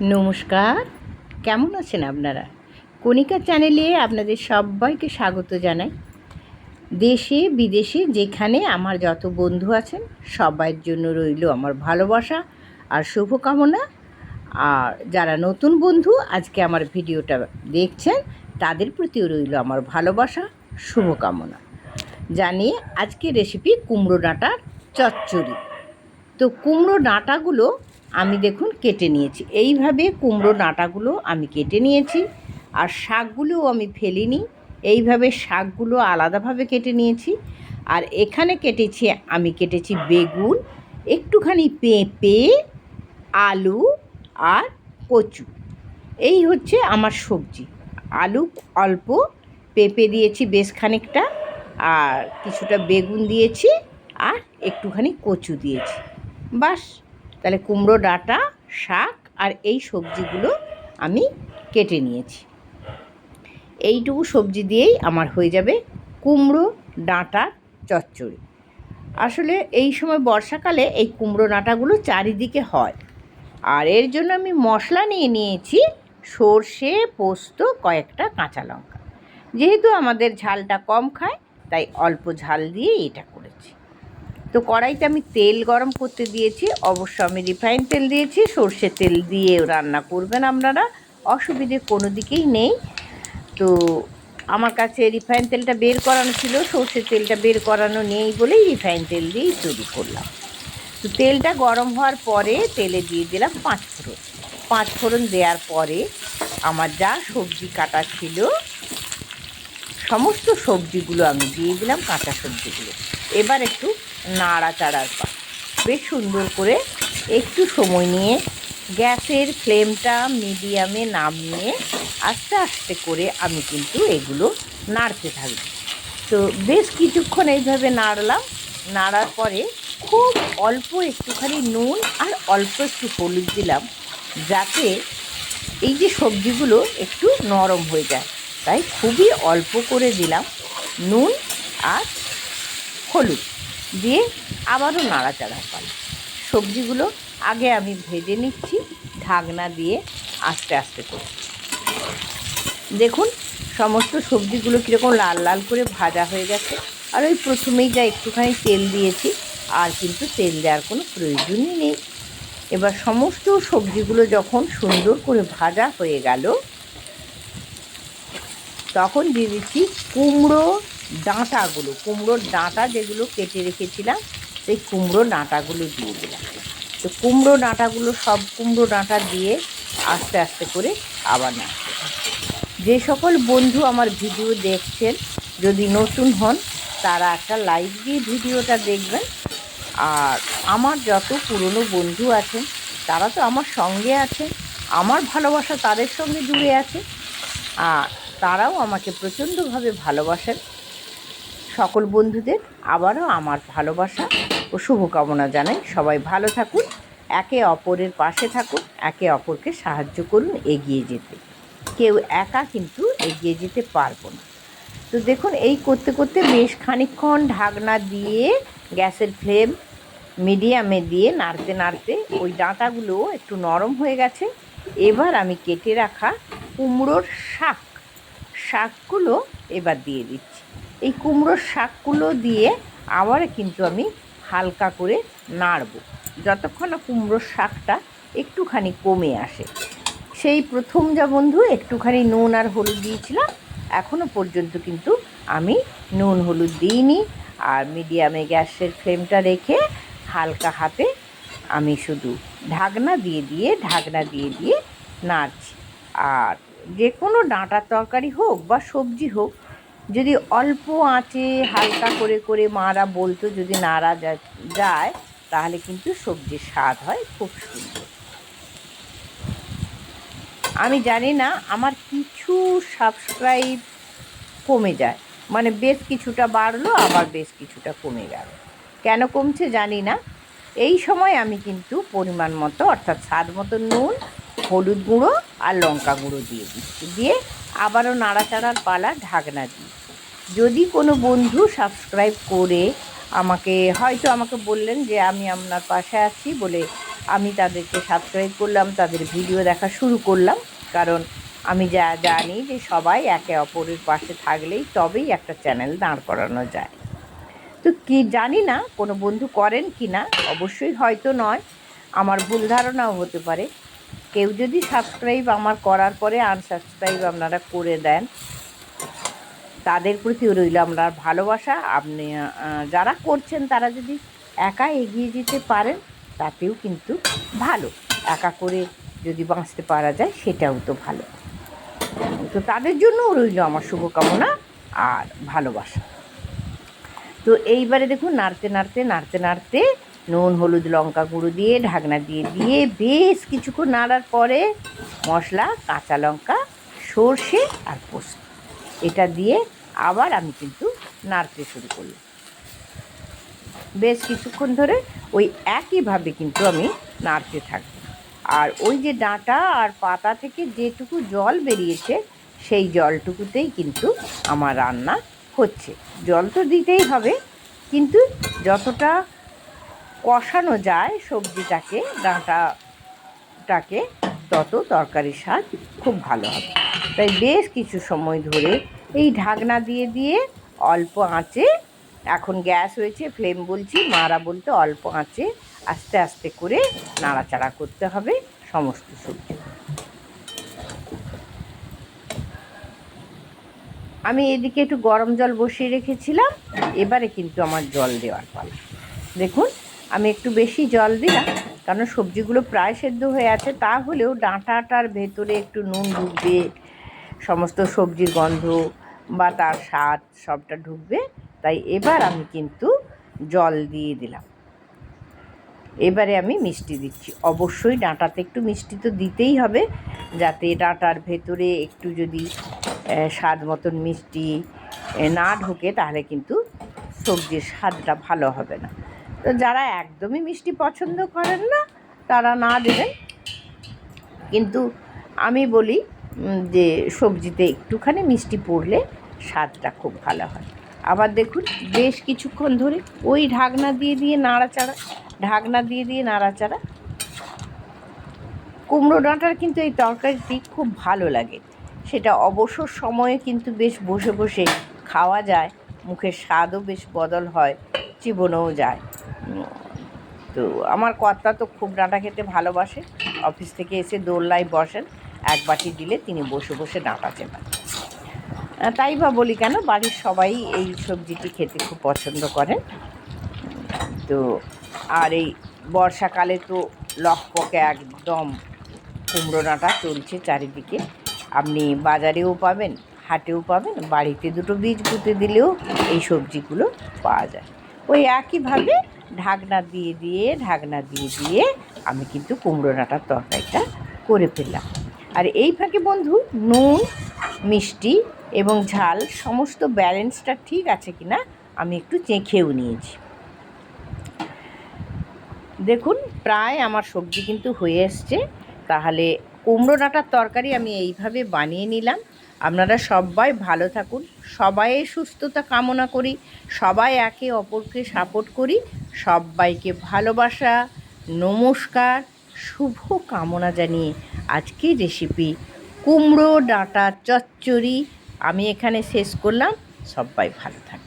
নমস্কার, কেমন আছেন আপনারা? কণিকা চ্যানেলে আপনাদের সবাইকে স্বাগত জানাই। দেশে, বিদেশে যেখানে আমার যত বন্ধু আছেন, সবার জন্য রইল আমার ভালোবাসা আর শুভকামনা। আর যারা নতুন বন্ধু আজকে আমার ভিডিওটা দেখছেন, তাদের প্রতিও রইল আমার ভালোবাসা, শুভকামনা। জানিয়ে আজকে রেসিপি কুমড়ো ডাঁটার চচ্চড়ি। তো কুমড়ো ডাঁটাগুলো আমি দেখুন কেটে নিয়েছি। এইভাবে কুমড়ো ডাঁটাগুলো আমি কেটে নিয়েছি আর শাকগুলোও আমি ফেলিনি। এইভাবে শাকগুলো আলাদাভাবে কেটে নিয়েছি আর এখানে কেটেছি আমি কেটেছি বেগুন একটুখানি পেঁপে আলু আর কচু। এই হচ্ছে আমার সবজি। আলু অল্প পেঁপে দিয়েছি বেশ খানিকটা আর কিছুটা বেগুন দিয়েছি আর একটুখানি কচু দিয়েছি। বাস। তাহলে কুমড়ো, ডাঁটা, শাক আর এই সবজিগুলো আমি কেটে নিয়েছি। এইটুকু সবজি দিয়েই আমার হয়ে যাবে কুমড়ো ডাঁটার চচ্চড়ি। আসলে এই সময় বর্ষাকালে এই কুমড়ো, ডাঁটাগুলো চারিদিকে হয়। আর এর জন্য আমি মশলা নিয়ে নিয়েছি সর্ষে, পোস্ত, কয়েকটা কাঁচা লঙ্কা। যেহেতু আমাদের ঝালটা কম খায়, তাই অল্প ঝাল দিয়ে এটা করেছি। তো কড়াইতে আমি তেল গরম করতে দিয়েছি। অবশ্য আমি রিফাইন তেল দিয়েছি, সর্ষের তেল দিয়ে রান্না করবেন আপনারা, অসুবিধে কোনো দিকেই নেই। তো আমার কাছে রিফাইন তেলটা বের করানো ছিল, সর্ষের তেলটা বের করানো নেই বলেই রিফাইন তেল দিয়েই তৈরি করলাম। তো তেলটা গরম হওয়ার পরে তেলে দিয়ে দিলাম পাঁচ ফোড়ন। পাঁচ ফোড়ন দেওয়ার পরে আমার যা সবজি কাটা ছিল, সমস্ত সবজিগুলো আমি দিয়ে দিলাম কাঁচা সবজিগুলো। এবার একটু নাড়াচাড়ার পা বেশ সুন্দর করে একটু সময় নিয়ে গ্যাসের ফ্লেমটা মিডিয়ামে নামিয়ে আস্তে আস্তে করে আমি কিন্তু এগুলো নাড়তে থাকব। তো বেশ কিছুক্ষণ এইভাবে নাড়লাম। নাড়ার পরে খুব অল্প একটুখানি নুন আর অল্প একটু হলুদ দিলাম যাতে এই যে সবজিগুলো একটু নরম হয়ে যায়। তাই খুবই অল্প করে দিলাম নুন আর হলুদ। দিয়ে আবারও নাড়াচাড়া পাই সবজিগুলো আগে আমি ভেজে নিচ্ছি, ঢাকনা দিয়ে আস্তে আস্তে করে দেখুন, সমস্ত সবজিগুলো কীরকম লাল লাল করে ভাজা হয়ে গেছে। আর ওই প্রথমেই যা একটুখানি তেল দিয়েছি, আর কিন্তু তেল দেওয়ার কোনো প্রয়োজনই নেই। এবার সমস্ত সবজিগুলো যখন সুন্দর করে ভাজা হয়ে গেল, তখন দিয়ে দিচ্ছি কুমড়ো ডাঁটাগুলো, কুমড়োর ডাঁটা যেগুলো কেটে রেখেছিলাম, সেই কুমড়ো ডাঁটাগুলো দিয়ে দিলাম। তো কুমড়ো ডাঁটাগুলো সব কুমড়ো ডাঁটা দিয়ে আস্তে আস্তে করে আবার নাড়তে যে সকল বন্ধু আমার ভিডিও দেখছেন, যদি নতুন হন, তারা একটা লাইক দিয়ে ভিডিওটা দেখবেন। আর আমার যত পুরনো বন্ধু আছেন, তারা তো আমার সঙ্গে আছেন, আমার ভালোবাসা তাদের সঙ্গে জুড়ে আছে। আর তারাও আমাকে প্রচণ্ডভাবে ভালোবাসেন। সকল বন্ধুদের আবারও আমার ভালোবাসা ও শুভকামনা জানাই। সবাই ভালো থাকুন, একে অপরের পাশে থাকুন, একে অপরকে সাহায্য করুন এগিয়ে যেতে। কেউ একা কিন্তু এগিয়ে যেতে পারব না। তো দেখুন, এই করতে করতে বেশ খানিকক্ষণ ঢাকনা দিয়ে, গ্যাসের ফ্লেম মিডিয়ামে দিয়ে নাড়তে নাড়তে ওই ডাঁটাগুলো একটু নরম হয়ে গেছে। এবার আমি কেটে রাখা কুমড়োর শাক, শাকগুলো এবার দিয়ে দিচ্ছি। এই কুমড়োর শাকগুলো দিয়ে আবার কিন্তু আমি হালকা করে নাড়ব। যতক্ষণ না কুমড়োর শাকটা একটুখানি কমে আসে। সেই প্রথম যা বন্ধু, একটুখানি নুন আর হলুদ দিয়েছিলাম এখনও পর্যন্ত কিন্তু আমি নুন হলুদ দিইনি। আর মিডিয়ামে গ্যাসের ফ্লেমটা রেখে হালকা হাতে আমি শুধু ঢাকনা দিয়ে দিয়ে, ঢাকনা দিয়ে দিয়ে নাড়ছি। আর যে কোনো ডাঁটার তরকারি হোক বা সবজি হোক যদি অল্প আঁচে হালকা করে করে মারা বলতো, যদি নাড়া যায়, তাহলে কিন্তু সবজির স্বাদ হয় খুব সুন্দর। আমি জানি না, আমার কিছু সাবস্ক্রাইব কমে যায়। মানে বেশ কিছুটা বাড়লো, আবার বেশ কিছুটা কমে গেল। কেন কমছে জানি না। এই সময় আমি কিন্তু পরিমাণ মতো, অর্থাৎ স্বাদ মতো নুন, হলুদ গুঁড়ো আর লঙ্কা গুঁড়ো দিয়ে দিচ্ছি। দিয়ে আবারও নাড়াচাড়ার পালা ঢাকনা দিই যদি কোনো বন্ধু সাবস্ক্রাইব করে আমাকে, হয়তো আমাকে বললেন যে আমি আপনার পাশে আছি বলে আমি তাদেরকে সাবস্ক্রাইব করলাম, তাদের ভিডিও দেখা শুরু করলাম। কারণ আমি যা জানি যে সবাই একে অপরের পাশে থাকলেই তবেই একটা চ্যানেল দাঁড় করানো যায়। তো কি জানি না, কোনো বন্ধু করেন কি না অবশ্যই হয়তো নয়। আমার ভুল ধারণাও হতে পারে। কেউ যদি সাবস্ক্রাইব আমার করার পরে আনসাবস্ক্রাইব আপনারা করে দেন, তাদের প্রতি রইল আমরা ভালোবাসা। আপনি যারা করছেন তারা যদি একা এগিয়ে যেতে পারেন, তাতেও কিন্তু ভালো। একা করে যদি বাঁচতে পারা যায়, সেটাও তো ভালো। তো তাদের জন্যও রইল আমার শুভকামনা আর ভালোবাসা। তো এইবারে দেখুন, নাড়তে নাড়তে নাড়তে নাড়তে নুন, হলুদ, লঙ্কা গুঁড়ো দিয়ে ঢাকনা দিয়ে দিয়ে বেশ কিছুক্ষণ নাড়ার পরে মশলা, কাঁচা লঙ্কা, সর্ষে আর পোস্ত। এটা দিয়ে আবার আমি কিন্তু নাড়তে শুরু করলাম। বেশ কিছুক্ষণ ধরে ওই একইভাবে কিন্তু আমি নাড়তে থাকব। আর ওই যে ডাঁটা আর পাতা থেকে যেটুকু জল বেরিয়েছে, সেই জলটুকুতেই কিন্তু আমার রান্না হচ্ছে। জল তো দিতেই হবে, কিন্তু যতটা কষানো যায় সবজিটাকে, ডাঁটাটাকে, তত তরকারির স্বাদ খুব ভালো হবে। তাই বেশ কিছু সময় ধরে এই ঢাকনা দিয়ে দিয়ে অল্প আঁচে, এখন গ্যাস হয়েছে, ফ্লেম বলছি, মারা বলতে অল্প আঁচে আস্তে আস্তে করে নাড়াচাড়া করতে হবে সমস্ত সবজি। আমি এদিকে একটু গরম জল বসিয়ে রেখেছিলাম, এবারে কিন্তু আমার জল দেওয়ার পালা। দেখুন আমি একটু বেশি জল দিলাম, কারণ সবজিগুলো প্রায় সেদ্ধ হয়ে আছে, তাহলেও ডাঁটাটার ভেতরে একটু নুন ঢুকবে, সমস্ত সবজির গন্ধ বা তার স্বাদ সবটা ঢুকবে, তাই এবার আমি কিন্তু জল দিয়ে দিলাম। এবারে আমি মিষ্টি দিচ্ছি। অবশ্যই ডাঁটাতে একটু মিষ্টি তো দিতেই হবে, যাতে ডাঁটার ভেতরে একটু যদি স্বাদ মতন মিষ্টি না ঢোকে, তাহলে কিন্তু সবজির স্বাদটা ভালো হবে না। তো যারা একদমই মিষ্টি পছন্দ করেন না, তারা না দেবেন। কিন্তু আমি বলি যে সবজিতে একটুখানি মিষ্টি পড়লে স্বাদটা খুব ভালো হয়। আবার দেখুন, বেশ কিছুক্ষণ ধরে ওই ঢাকনা দিয়ে দিয়ে নাড়াচাড়া, ঢাকনা দিয়ে দিয়ে নাড়াচাড়া। কুমড়ো ডাঁটার কিন্তু এই তরকারিটি খুব ভালো লাগে। সেটা অবসর সময়ে কিন্তু বেশ বসে বসে খাওয়া যায়, মুখের স্বাদও বেশ বদল হয় চিবনেও যায়। তো আমার কর্তা তো খুব ডাঁটা খেতে ভালোবাসে। অফিস থেকে এসে দোল্লায় বসেন, এক বাটি দিলে তিনি বসে বসে ডাঁটা চেপান তাই বা বলি কেন, বাড়ির সবাই এই সবজিটি খেতে খুব পছন্দ করেন। তো আর এই বর্ষাকালে তো লকপকে একদম কুমড়ো ডাঁটা চলছে চারিদিকে। আপনি বাজারেও পাবেন, হাটেও পাবেন, বাড়িতে দুটো বীজ পুঁতে দিলেও এই সবজিগুলো পাওয়া যায়। ওই একইভাবে ঢাকনা দিয়ে দিয়ে, ঢাকনা দিয়ে দিয়ে আমি কিন্তু কুমড়ো ডাঁটার তরকারিটা করে ফেললাম। আর এই ফাঁকে বন্ধু নুন, মিষ্টি এবং ঝাল সমস্ত ব্যালেন্সটা ঠিক আছে কি না আমি একটু চেখেও নিয়েছি। দেখুন, প্রায় আমার সবজি কিন্তু হয়ে এসছে। তাহলে কুমড়ো ডাঁটার তরকারি আমি এইভাবে বানিয়ে নিলাম। আপনারা সবাই ভালো থাকুন, সবাই সুস্থতা কামনা করি, সবাই একে অপরকে সাপোর্ট করি, সবাইকে ভালোবাসা, নমস্কার, শুভ কামনা জানিয়ে আজকের রেসিপি কুমড়ো ডাঁটা চচ্চড়ি আমি এখানে শেষ করলাম, সবাই ভালো থাকুন